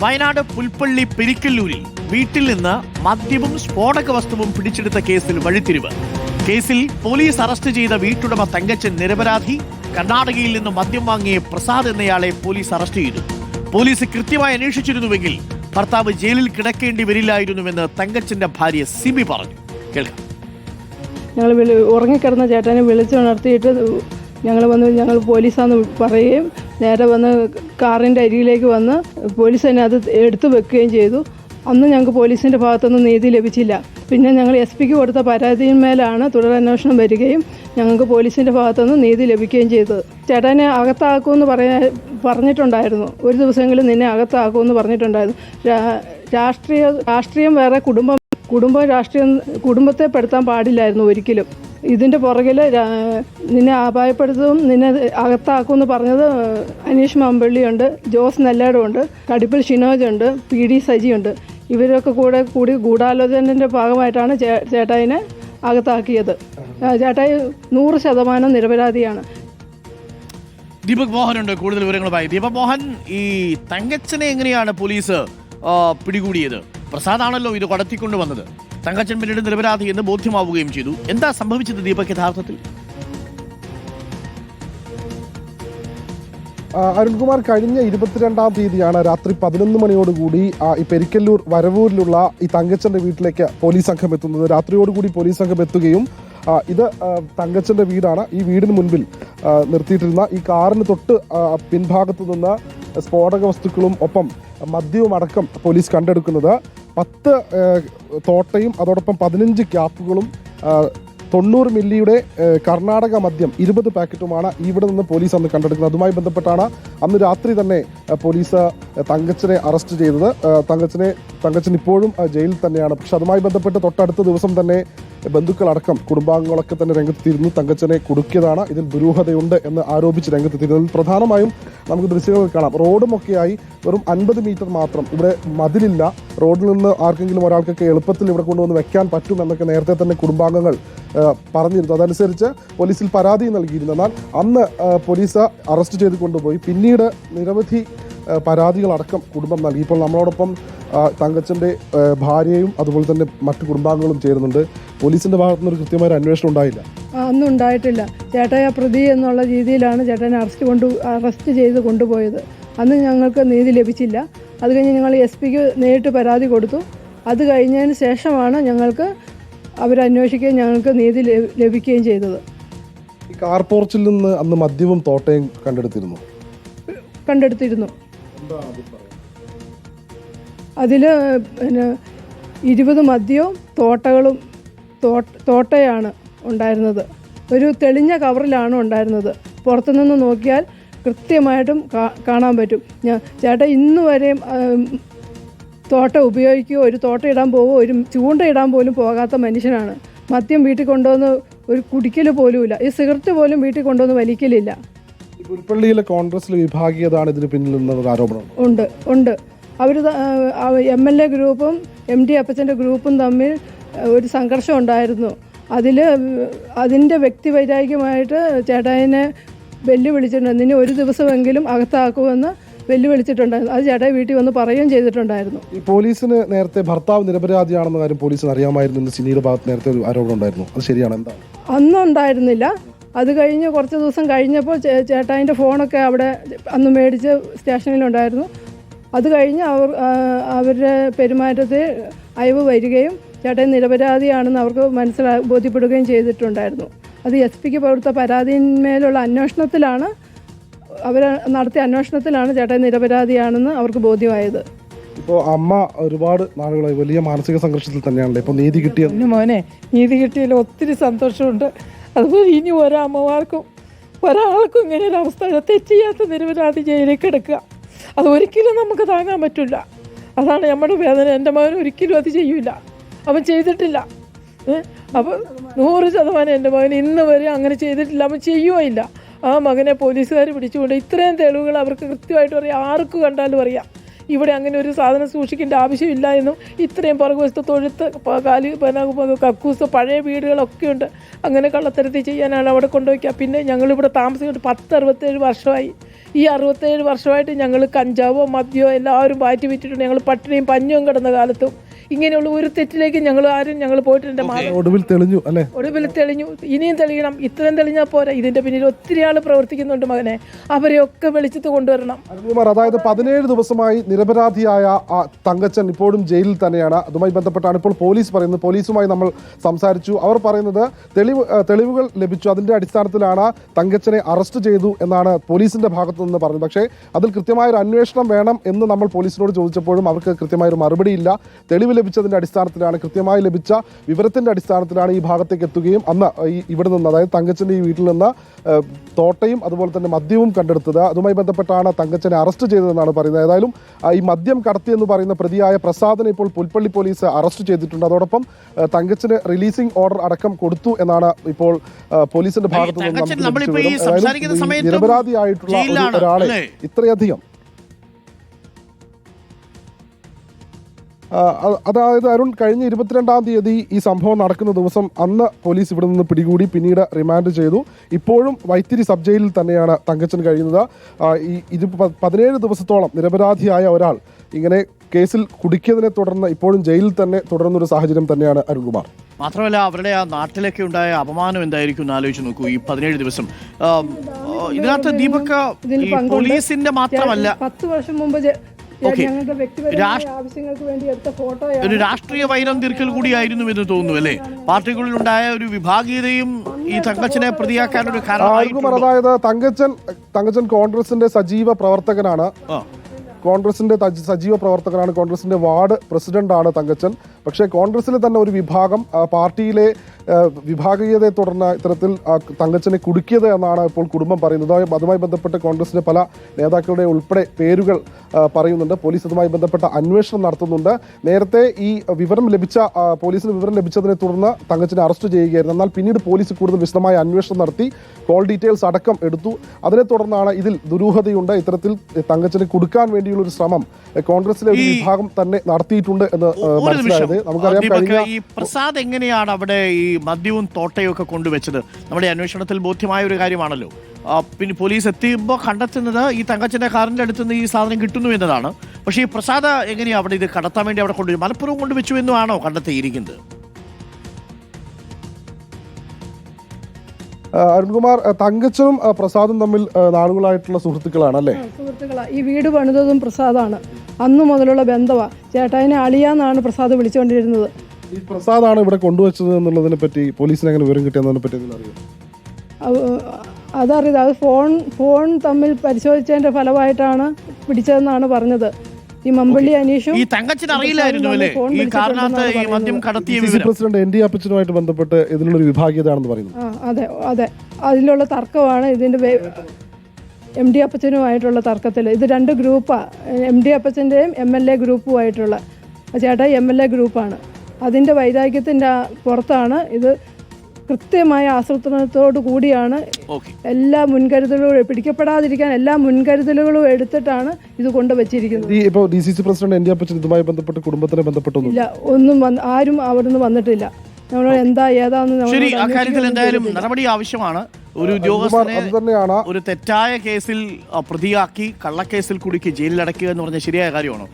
വയനാട് പുൽപ്പള്ളി പെരിക്കല്ലൂരിൽ വീട്ടിൽ നിന്ന് മദ്യവും സ്ഫോടക വസ്തുവും പിടിച്ചെടുത്ത കേസിൽ വഴിത്തിരിവ്. കേസിൽ പോലീസ് അറസ്റ്റ് ചെയ്ത വീട്ടുടമ തങ്കച്ചൻ നിരപരാധി. കർണാടകയിൽ നിന്ന് മദ്യം വാങ്ങിയ പ്രസാദ് എന്നയാളെ പോലീസ് അറസ്റ്റ് ചെയ്തു. പോലീസ് കൃത്യമായി അന്വേഷിച്ചിരുന്നുവെങ്കിൽ ഭർത്താവ് ജയിലിൽ കിടക്കേണ്ടി വരില്ലായിരുന്നുവെന്ന് തങ്കച്ചന്റെ ഭാര്യ സിബി പറഞ്ഞു. കേൾക്കാം. ഞങ്ങൾ ഉറങ്ങിക്കിടന്ന ചേട്ടനെ വിളിച്ചുണർത്തിയിട്ട് ഞങ്ങൾ വന്ന് ഞങ്ങൾ പോലീസാന്ന് പറയുകയും നേരെ വന്ന് കാറിന്റെ അരിയിലേക്ക് വന്ന് പോലീസ് തന്നെ അത് എടുത്തു വെക്കുകയും ചെയ്തു. അന്ന് ഞങ്ങൾക്ക് പോലീസിന്റെ ഭാഗത്തൊന്നും നീതി ലഭിച്ചില്ല. പിന്നെ ഞങ്ങൾ എസ് പിക്ക് കൊടുത്ത പരാതിയിന്മേലാണ് തുടരന്വേഷണം വരികയും ഞങ്ങൾക്ക് പോലീസിന്റെ ഭാഗത്തുനിന്ന് നീതി ലഭിക്കുകയും ചെയ്തത്. ചേട്ടനെ അകത്താക്കുമെന്ന് പറയാ പറഞ്ഞിട്ടുണ്ടായിരുന്നു. ഒരു ദിവസമെങ്കിലും നിന്നെ അകത്താക്കുമെന്ന് പറഞ്ഞിട്ടുണ്ടായിരുന്നു. രാഷ്ട്രീയ രാഷ്ട്രീയം വേറെ കുടുംബം കുടുംബം രാഷ്ട്രീയം കുടുംബത്തെ പെടുത്താൻ പാടില്ലായിരുന്നു ഒരിക്കലും. ഇതിന്റെ പുറകിൽ നിന്നെ അപായപ്പെടുത്തും നിന്നെ അകത്താക്കുമെന്ന് പറഞ്ഞത് അനീഷ് മാമ്പള്ളിയുണ്ട് ജോസ് നെല്ലാടുണ്ട് കടിപ്പിൽ ഷിനോജ് ഉണ്ട് പി ഡി സജിയുണ്ട്. ഇവരൊക്കെ കൂടെ കൂടി ഗൂഢാലോചനന്റെ ഭാഗമായിട്ടാണ് ചേട്ടായിനെ അകത്താക്കിയത്. ചേട്ടായി നൂറ് ശതമാനം നിരപരാധിയാണ്. ദീപക് മോഹൻ ഉണ്ട് കൂടുതൽ വിവരങ്ങളുമായി. ദീപക് മോഹൻ ഈ തങ്കച്ചനെ എങ്ങനെയാണ് പോലീസ് പിടികൂടിയത്? പ്രസാദാണല്ലോ ഇത് കടത്തിക്കൊണ്ട് വന്നത്. തങ്കച്ചൻ പിന്നീട് നിരപരാധി എന്ന് ബോധ്യമാവുകയും ചെയ്തു. എന്താ സംഭവിച്ചത് ദീപക് യഥാർത്ഥത്തിൽ? അരുൺകുമാർ കഴിഞ്ഞ ഇരുപത്തിരണ്ടാം തീയതിയാണ് രാത്രി പതിനൊന്ന് മണിയോടുകൂടി ഈ പെരിക്കല്ലൂർ വരവൂരിലുള്ള ഈ തങ്കച്ചന്റെ വീട്ടിലേക്ക് പോലീസ് സംഘം എത്തുന്നത്. രാത്രിയോടുകൂടി പോലീസ് സംഘം എത്തുകയും ഇത് തങ്കച്ചന്റെ വീടാണ് ഈ വീടിന് മുൻപിൽ നിർത്തിയിട്ടിരുന്ന. ഈ കാറിന് തൊട്ട് പിൻഭാഗത്തു നിന്ന് സ്ഫോടക വസ്തുക്കളും ഒപ്പം മദ്യവും അടക്കം പോലീസ് കണ്ടെടുക്കുന്നത്. പത്ത് തോട്ടയും അതോടൊപ്പം പതിനഞ്ച് ക്യാപ്പുകളും തൊണ്ണൂറ് മില്ലിയുടെ കർണാടക മദ്യം ഇരുപത് പാക്കറ്റുമാണ് ഇവിടെ നിന്ന് പോലീസ് അന്ന് കണ്ടെടുക്കുന്നത്. അതുമായി ബന്ധപ്പെട്ടാണ് അന്ന് രാത്രി തന്നെ പോലീസ് തങ്കച്ചനെ അറസ്റ്റ് ചെയ്തത്. തങ്കച്ചനെ തങ്കച്ചൻ ഇപ്പോഴും ജയിലിൽ തന്നെയാണ്. പക്ഷെ അതുമായി ബന്ധപ്പെട്ട് തൊട്ടടുത്ത ദിവസം തന്നെ ബന്ധുക്കളടക്കം കുടുംബാംഗങ്ങളൊക്കെ തന്നെ രംഗത്തെത്തിയിരുന്നു. തങ്കച്ചനെ കുടുക്കിയതാണ്. ഇതിൽ ദുരൂഹതയുണ്ട് എന്ന് ആരോപിച്ച് രംഗത്തെത്തിയിരുന്നത് ഇതിൽ പ്രധാനമായും നമുക്ക് ദൃശ്യങ്ങൾ കാണാം. റോഡുമൊക്കെയായി വെറും അൻപത് മീറ്റർ മാത്രം. ഇവിടെ മതിലില്ല. റോഡിൽ നിന്ന് ആർക്കെങ്കിലും ഒരാൾക്കൊക്കെ എളുപ്പത്തിൽ ഇവിടെ കൊണ്ടുവന്ന് വെക്കാൻ പറ്റും എന്നൊക്കെ നേരത്തെ തന്നെ കുടുംബാംഗങ്ങൾ പറഞ്ഞിരുന്നു. അതനുസരിച്ച് പോലീസിൽ പരാതി നൽകിയിരുന്നു. എന്നാൽ അന്ന് പോലീസ് അറസ്റ്റ് ചെയ്ത് കൊണ്ടുപോയി. പിന്നീട് നിരവധി പരാതികളടക്കം കുടുംബം നൽകി. ഇപ്പോൾ നമ്മളോടൊപ്പം തങ്കച്ചന്റെ ഭാര്യയും അതുപോലെ തന്നെ മറ്റു കുടുംബാംഗങ്ങളും ചേരുന്നുണ്ട്. പോലീസിന്റെ ഭാഗത്തു നിന്ന് ഒരു കൃത്യമായ അന്വേഷണം ഉണ്ടായില്ല. അന്നും ഉണ്ടായിട്ടില്ല. ചേട്ടയ പ്രതി എന്നുള്ള രീതിയിലാണ് ചേട്ടനെ അറസ്റ്റ് കൊണ്ട് അറസ്റ്റ് ചെയ്ത് കൊണ്ടുപോയത്. അന്ന് ഞങ്ങൾക്ക് നീതി ലഭിച്ചില്ല. അത് കഴിഞ്ഞ് ഞങ്ങൾ എസ് പിക്ക് നേരിട്ട് പരാതി കൊടുത്തു. അത് കഴിഞ്ഞതിന് ശേഷമാണ് ഞങ്ങൾക്ക് അവരന്വേഷിക്കുകയും ഞങ്ങൾക്ക് നീതി ലഭിക്കുകയും ചെയ്തത്. ഈ കാർ പോർച്ചിൽ നിന്ന് അന്ന് മദ്യവും തോട്ടയും കണ്ടെടുത്തിരുന്നു. കണ്ടെടുത്തിരുന്നു. അതിൽ പിന്നെ ഇരുപത് മദ്യവും തോട്ടകളും തോട്ടയാണ് ഉണ്ടായിരുന്നത്. ഒരു തെളിഞ്ഞ കവറിലാണ് ഉണ്ടായിരുന്നത്. പുറത്തുനിന്ന് നോക്കിയാൽ കൃത്യമായിട്ടും കാണാൻ പറ്റും. ഞാൻ ചേട്ടാ ഇന്ന് വരെയും തോട്ടം ഉപയോഗിക്കുകയോ ഒരു തോട്ടം ഇടാൻ പോവുകയോ ഒരു ചൂണ്ട ഇടാൻ പോലും പോകാത്ത മനുഷ്യനാണ്. മദ്യം വീട്ടിൽ കൊണ്ടുവന്ന് ഒരു കുടിക്കൽ പോലുമില്ല. ഈ സിഗരറ്റ് പോലും വീട്ടിൽ കൊണ്ടുവന്ന് വലിക്കലില്ല. പുൽപ്പള്ളിയിലെ കോൺഗ്രസിലെ വിഭാഗീയതാണ് ഇതിന് പിന്നിൽ നിന്നൊരു ആരോപണം. ഉണ്ട് ഉണ്ട്. അവർ എം എൽ എ ഗ്രൂപ്പും എം ഡി അപ്പച്ചന്റെ ഗ്രൂപ്പും തമ്മിൽ ഒരു സംഘർഷം ഉണ്ടായിരുന്നു. അതിൽ അതിന്റെ വ്യക്തിവൈരാഗ്യമായിട്ട് ചേട്ടായിനെ വെല്ലുവിളിച്ചിട്ടുണ്ട്. ഇനി ഒരു ദിവസമെങ്കിലും അകത്താക്കുമെന്ന് വെല്ലുവിളിച്ചിട്ടുണ്ടായിരുന്നു. അത് ചേട്ടായി വീട്ടിൽ വന്ന് പറയുകയും ചെയ്തിട്ടുണ്ടായിരുന്നു. ഈ പോലീസിന് നേരത്തെ ഭർത്താവ് നിരപരാധിയാണെന്ന കാര്യം പോലീസിന് അറിയാമായിരുന്നു എന്ന് സിനിയുടെ ഭാഗത്ത് നേരത്തെ ഒരു ആരോപണം ഉണ്ടായിരുന്നു. അത് ശരിയാണ്? എന്താ അന്നും ഉണ്ടായിരുന്നില്ല അത് കഴിഞ്ഞ് കുറച്ച് ദിവസം കഴിഞ്ഞപ്പോൾ ചേ- ചേട്ടായിന്റെ ഫോണൊക്കെ അവിടെ അന്ന് മേടിച്ച് സ്റ്റേഷനിലുണ്ടായിരുന്നു. അത് കഴിഞ്ഞ് അവർ അവരുടെ പെരുമാറ്റത്തിൽ അയവ് വരികയും ചേട്ടൻ നിരപരാധിയാണെന്ന് അവർക്ക് മനസ്സിലാ ബോധ്യപ്പെടുകയും ചെയ്തിട്ടുണ്ടായിരുന്നു. അത് എസ് പിക്ക് കൊടുത്ത പരാതിന്മേലുള്ള അന്വേഷണത്തിലാണ് അവർ നടത്തിയ അന്വേഷണത്തിലാണ് ചേട്ടൻ നിരപരാധിയാണെന്ന് അവർക്ക് ബോധ്യമായത്. ഇപ്പോൾ അമ്മ ഒരുപാട് നാളുകളായി വലിയ മാനസിക സംഘർഷത്തിൽ തന്നെയാണല്ലോ? ഇപ്പോൾ നീതി കിട്ടിയ മോനെ നീതി കിട്ടിയതിൽ ഒത്തിരി സന്തോഷമുണ്ട്. അതുപോലെ ഇനി ഒരമ്മമാർക്കും ഒരാൾക്കും ഇങ്ങനെ ഒരു അവസ്ഥ തെറ്റ് ചെയ്യാത്ത നിരപരാധി ജയിലിൽ കിടക്കുക അത് ഒരിക്കലും നമുക്ക് താങ്ങാൻ പറ്റില്ല. അതാണ് നമ്മുടെ വേദന. എന്റെ മകൻ ഒരിക്കലും അത് ചെയ്യില്ല അവൻ ചെയ്തിട്ടില്ല. അപ്പം അപ്പോൾ നൂറ് ശതമാനം എന്റെ മകൻ ഇന്ന് വരെ അങ്ങനെ ചെയ്തിട്ടില്ല. അവൻ ചെയ്യുകയില്ല ആ മകനെ പോലീസുകാർ പിടിച്ചുകൊണ്ട് ഇത്രയും തെളിവുകൾ അവർക്ക് കൃത്യമായിട്ട് അറിയാം ആർക്ക് കണ്ടാലും അറിയാം. ഇവിടെ അങ്ങനെ ഒരു സാധനം സൂക്ഷിക്കേണ്ട ആവശ്യമില്ല എന്നും ഇത്രയും പുറകുവശത്ത് തൊഴുത്ത് കാലി കക്കൂസ് പഴയ വീടുകളൊക്കെ ഉണ്ട്. അങ്ങനെ കള്ളത്തരത്തിൽ ചെയ്യാനാണ് അവിടെ കൊണ്ടുവയ്ക്കുക. പിന്നെ ഞങ്ങളിവിടെ താമസിച്ചിട്ട് പത്ത് അറുപത്തേഴ് വർഷമായി. ഈ അറുപത്തേഴ് വർഷമായിട്ട് ഞങ്ങൾ കഞ്ചാവോ മദ്യമോ എല്ലാവരും മാറ്റി വിറ്റിട്ടുണ്ട്. ഞങ്ങൾ പട്ടിണിയും പഞ്ഞും കിടന്ന കാലത്തും. ഇങ്ങനെയുള്ള ഒരു തെറ്റിലേക്ക് ഞങ്ങൾ ആരും ഞങ്ങൾ പോയിട്ടുണ്ട് ഒടുവിൽ തെളിഞ്ഞു അല്ലെ? ഒടുവിൽ തെളിഞ്ഞു. ഇനിയും തെളിയണം. ഇത്രയും തെളിഞ്ഞാൽ പോരാ. ഇതിന്റെ പിന്നിൽ ഒത്തിരി ആൾ പ്രവർത്തിക്കുന്നുണ്ട് മകനെ. അവരെയൊക്കെ വെളിച്ചത്ത് കൊണ്ടുവരണം. അതായത് പതിനേഴ് ദിവസമായി നിരപരാധിയായ ആ തങ്കച്ചൻ ഇപ്പോഴും ജയിലിൽ തന്നെയാണ്. അതുമായി ബന്ധപ്പെട്ടാണ് ഇപ്പോൾ പോലീസ് പറയുന്നത്. പോലീസുമായി നമ്മൾ സംസാരിച്ചു. അവർ പറയുന്നത് തെളിവ് തെളിവുകൾ ലഭിച്ചു. അതിന്റെ അടിസ്ഥാനത്തിലാണ് തങ്കച്ചനെ അറസ്റ്റ് ചെയ്തു എന്നാണ് പോലീസിന്റെ ഭാഗത്തു നിന്ന് പറഞ്ഞത്. പക്ഷേ അതിൽ കൃത്യമായ ഒരു അന്വേഷണം വേണം എന്ന് നമ്മൾ പോലീസിനോട് ചോദിച്ചപ്പോഴും അവർക്ക് കൃത്യമായ ഒരു മറുപടിയില്ല. തെളിവ് ലഭിച്ചതിന്റെ അടിസ്ഥാനത്തിലാണ് കൃത്യമായി ലഭിച്ച വിവരത്തിന്റെ അടിസ്ഥാനത്തിലാണ് ഈ ഭാഗത്തേക്ക് എത്തുകയും അന്ന് ഈ ഇവിടെ നിന്ന് അതായത് തങ്കച്ചന്റെ ഈ വീട്ടിൽ നിന്ന് തോട്ടയും അതുപോലെ തന്നെ മദ്യവും കണ്ടെടുത്തത്. അതുമായി ബന്ധപ്പെട്ടാണ് തങ്കച്ചനെ അറസ്റ്റ് ചെയ്തതെന്നാണ് പറയുന്നത്. ഏതായാലും ഈ മദ്യം കടത്തി എന്ന് പറയുന്ന പ്രതിയായ പ്രസാദിനെ ഇപ്പോൾ പുൽപ്പള്ളി പോലീസ് അറസ്റ്റ് ചെയ്തിട്ടുണ്ട്. അതോടൊപ്പം തങ്കച്ചന് റിലീസിംഗ് ഓർഡർ അടക്കം കൊടുത്തു എന്നാണ് ഇപ്പോൾ പോലീസിന്റെ ഭാഗത്തു നിന്ന് നിരപരാധിയായിട്ടുള്ള ഒരാളെ നമ്മളിപ്പോ അതായത് അരുൺ കഴിഞ്ഞ ഇരുപത്തിരണ്ടാം തീയതി ഈ സംഭവം നടക്കുന്ന ദിവസം അന്ന് പോലീസ് ഇവിടെ നിന്ന് പിടികൂടി പിന്നീട് റിമാൻഡ് ചെയ്തു. ഇപ്പോഴും വൈത്തിരി സബ് ജയിലിൽ തന്നെയാണ് തങ്കച്ചൻ കഴിയുന്നത്. ഈ ഇത് പതിനേഴ് ദിവസത്തോളം നിരപരാധിയായ ഒരാൾ ഇങ്ങനെ കേസിൽ കുടുക്കിയതിനെ തുടർന്ന് ഇപ്പോഴും ജയിലിൽ തന്നെ തുടരുന്നൊരു സാഹചര്യം തന്നെയാണ് അരുൺകുമാർ. മാത്രമല്ല അവരുടെ ആ നാട്ടിലൊക്കെ ഉണ്ടായ അപമാനം എന്തായിരിക്കും എന്ന് ആലോചിച്ച് നോക്കൂ. ഈ പതിനേഴ് ദിവസം. ഇതിനകത്ത് ദീപക്. പോലീസിന്റെ മാത്രമല്ല പത്ത് വർഷം മുമ്പ് ഓക്കേ. ഒരു രാഷ്ട്രീയ വൈരം തീർക്കൽ കൂടിയായിരുന്നു എന്ന് തോന്നുന്നു അല്ലേ പാർട്ടികളിലുണ്ടായ ഒരു വിഭാഗീയതയും ഈ തങ്കച്ചനെ പ്രതിയാക്കാൻ ഒരു അരുൺകുമാർ കാരണമായിട്ടുണ്ടോ? അതായത് തങ്കച്ചൻ തങ്കച്ചൻ കോൺഗ്രസിന്റെ സജീവ പ്രവർത്തകനാണ്. കോൺഗ്രസിന്റെ സജീവ പ്രവർത്തകനാണ് കോൺഗ്രസിന്റെ വാർഡ് പ്രസിഡന്റാണ് തങ്കച്ചൻ പക്ഷേ കോൺഗ്രസ്സിൽ തന്നെ ഒരു വിഭാഗം പാർട്ടിയിലെ വിഭാഗീയതയെ തുടർന്ന് ഇത്തരത്തിൽ തങ്കച്ചനെ കുടുക്കിയത് എന്നാണ് ഇപ്പോൾ കുടുംബം പറയുന്നത്. അതുമായി- ബന്ധപ്പെട്ട് കോൺഗ്രസിന്റെ പല നേതാക്കളുടെ ഉൾപ്പെടെ പേരുകൾ പറയുന്നുണ്ട്. പോലീസ് അതുമായി ബന്ധപ്പെട്ട അന്വേഷണം നടത്തുന്നുണ്ട്. നേരത്തെ ഈ വിവരം ലഭിച്ച പോലീസിന് വിവരം ലഭിച്ചതിനെ തുടർന്ന് തങ്കച്ചനെ അറസ്റ്റ് ചെയ്യുകയായിരുന്നു. എന്നാൽ പിന്നീട് പോലീസ് കൂടുതൽ വിശദമായ അന്വേഷണം നടത്തി കോൾ ഡീറ്റെയിൽസ് അടക്കം എടുത്തു. അതിനെ തുടർന്നാണ് ഇതിൽ ദുരൂഹതയുണ്ട്. ഇത്തരത്തിൽ തങ്കച്ചനെ കൊടുക്കാൻ വേണ്ടിയുള്ള ഒരു ശ്രമം കോൺഗ്രസിലെ ഒരു വിഭാഗം തന്നെ നടത്തിയിട്ടുണ്ട് എന്ന് മനസ്സിലായത്. നമുക്കറിയാം ഈ പ്രസാദ് എങ്ങനെയാണ് അവിടെ ഈ മദ്യവും തോട്ടയും ഒക്കെ കൊണ്ടുവച്ചത്? നമ്മുടെ അന്വേഷണത്തിൽ ബോധ്യമായ ഒരു കാര്യമാണല്ലോ. പിന്നെ പോലീസ് എത്തിയുമ്പോൾ കണ്ടെത്തുന്നത് ഈ തങ്കച്ചന്റെ കാറിന്റെ അടുത്ത് നിന്ന് ഈ സാധനം കിട്ടുന്നു എന്നതാണ്. പക്ഷേ ഈ പ്രസാദ എങ്ങനെയാണ് അവിടെ ഇത് കടത്താൻ വേണ്ടി അവിടെ കൊണ്ടുവരും മലപ്പുറം കൊണ്ടുവച്ചു എന്നുമാണോ കണ്ടെത്തിയിരിക്കുന്നത്? അരുൺകുമാർ തങ്കച്ചനും പ്രസാദും തമ്മിൽ നാളുകളായിട്ടുള്ള സുഹൃത്തുക്കളാണ് അല്ലേ സുഹൃത്തുക്കളാണ് ഈ വീട് പണിതതും പ്രസാദാണ്. അന്നു മുതലുള്ള ബന്ധമാണ് ചേട്ടായിനെ അളിയാന്നാണ് പ്രസാദ് വിളിച്ചുകൊണ്ടിരുന്നത്. ഈ പ്രസാദാണ് ഇവിടെ കൊണ്ടുവച്ചത് എന്നുള്ളതിനെ പറ്റി പോലീസിന് അങ്ങനെ വിവരം കിട്ടിയെന്നതിനെ പറ്റി എന്തെങ്കിലും അറിയോ? അതറിയത് അത് ഫോൺ ഫോൺ തമ്മിൽ പരിശോധിച്ചതിന്റെ ഫലമായിട്ടാണ് പിടിച്ചതെന്നാണ് പറഞ്ഞത്. ഈ മമ്പള്ളി അനീഷും ഈ തങ്കച്ചൻ അറിയില്ലായിരുന്നു അല്ലേ? ഈ ഈ മദ്യം കടത്തിയ വിവരം. പ്രസിഡന്റ് എൻ ഡി അപ്പച്ചനുമായിട്ട് ബന്ധപ്പെട്ട് ഇതിനുള്ളൊരു വിഭാഗീയതയാണെന്ന് പറയുന്നു. ആ അതെ അതെ. അതിലുള്ള തർക്കമാണ് ഇതിന്റെ വേ- എം ഡി അപ്പച്ചനുമായിട്ടുള്ള തർക്കത്തിൽ ഇത് രണ്ട് ഗ്രൂപ്പാണ് എം ഡി അപ്പച്ചന്റെയും എം എൽ എ ഗ്രൂപ്പുമായിട്ടുള്ള ചേട്ടാ എം എൽ എ ഗ്രൂപ്പാണ്. അതിന്റെ വൈരാഗ്യത്തിന്റെ പുറത്താണ് ഇത് കൃത്യമായ ആസൂത്രണത്തോടു കൂടിയാണ് ഓക്കെ. എല്ലാ മുൻകരുതലുകളും പിടിക്കപ്പെടാതിരിക്കാൻ എല്ലാ മുൻകരുതലുകളും എടുത്തിട്ടാണ് ഇത് കൊണ്ടുവച്ചിരിക്കുന്നത്. ഈ ഇപ്പോൾ D C C president N Appachan ഇതുമായി ബന്ധപ്പെട്ട് കുടുംബത്തിനെ ബന്ധപ്പെട്ടൊന്നും ഇല്ല ഒന്നും വന്ന് ആരും നിന്ന് വന്നിട്ടില്ല. നമ്മൾ എന്താ ഏതാന്ന് നമ്മൾ ശരി അക്കാര്യത്തിൽ എന്തായാലും നടപടി ആവശ്യമാണ്. ഒരു ഉദ്യോഗസ്ഥനെ ഒരു തെറ്റായ കേസിൽ പ്രതിയാക്കി കള്ളക്കേസിൽ കുടുക്കി ജയിലിലടക്കുക എന്ന് പറഞ്ഞ ശരിയായ കാര്യമാണോ?